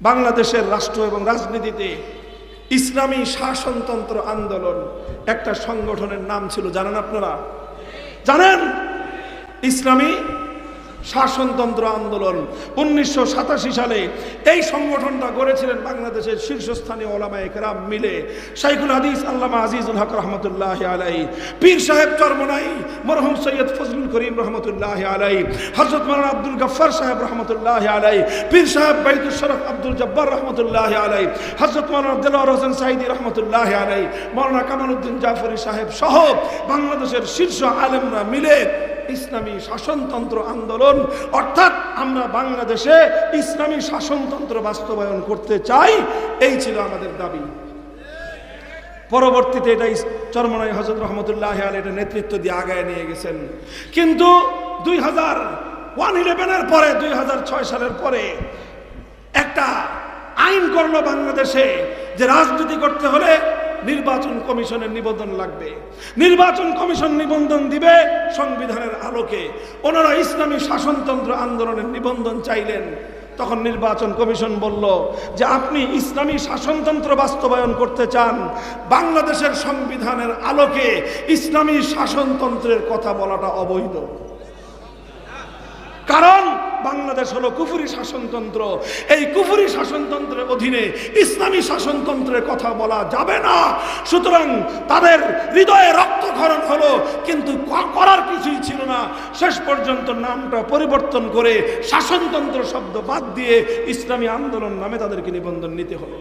বাংলাদেশের রাষ্ট্র এবং রাজনীতিতে ইসলামী শাসনতন্ত্র আন্দোলন একটা সংগঠনের নাম ছিল, জানেন আপনারা? জানেন? ইসলামী শাসনতন্ত্র আন্দোলন উনিশশো সাতাশি সালে এই সংগঠনটা গড়েছিলেন বাংলাদেশের শীর্ষস্থানীয় ওলামায়ে কেরাম মিলে। শাইখুল হাদিস আল্লামা আজিজুল হক রহমতুল্লাহ আলাই পীর সাহেব চরমনাই করিম রহমতুল্লাহ আলাই হজরত মৌলানা আব্দুল গফ্ফার সাহেব রহমতুল্লাহ আলাই পীর সাহেব বাইদুল শরফ আব্দুল জব্বার রহমতুল্লাহ আলাই হজরত মৌলানা দিলওয়ার হোসেন সাইদি রহমতুল্লাহ আলাই মৌলানা কামালউদ্দিন জাফরি সাহেব সহ বাংলাদেশের শীর্ষ আলেমরা মিলে ইসলামী শাসনতন্ত্র আন্দোলন, অর্থাৎ আমরা বাংলাদেশে ইসলামী শাসনতন্ত্র বাস্তবায়ন করতে চাই, এই ছিল আমাদের দাবি। পরবর্তীতে এটা চরমনাই হজরত রহমতুল্লাহ আল এটা নেতৃত্ব দিয়ে আগায় নিয়ে গেছেন। কিন্তু দুই হাজার ওয়ান ইলেভেনের পরে, দুই হাজার ছয় সালের পরে একটা আইন করল বাংলাদেশে যে রাজনীতি করতে হলে নির্বাচন কমিশনের নিবন্ধন লাগবে। নির্বাচন কমিশন নিবন্ধন দিবে সংবিধানের আলোকে। ওনারা ইসলামী শাসনতন্ত্র আন্দোলনের নিবন্ধন চাইলেন। তখন নির্বাচন কমিশন বলল যে আপনি ইসলামী শাসনতন্ত্র বাস্তবায়ন করতে চান, বাংলাদেশের সংবিধানের আলোকে ইসলামী শাসনতন্ত্রের কথা বলাটা অবৈধ। কারণ বাংলাদেশ হলো কুফুরি শাসনতন্ত্র। এই কুফুরি শাসনতন্ত্রের অধীনে ইসলামী শাসনতন্ত্রের কথা বলা যাবে না। সুতরাং তাদের হৃদয়ে রক্তক্ষরণ হলো, কিন্তু করার কিছুই ছিল না। শেষ পর্যন্ত নামটা পরিবর্তন করে শাসনতন্ত্র শব্দ বাদ দিয়ে ইসলামী আন্দোলন নামে তাদেরকে নিবন্ধন নিতে হলো।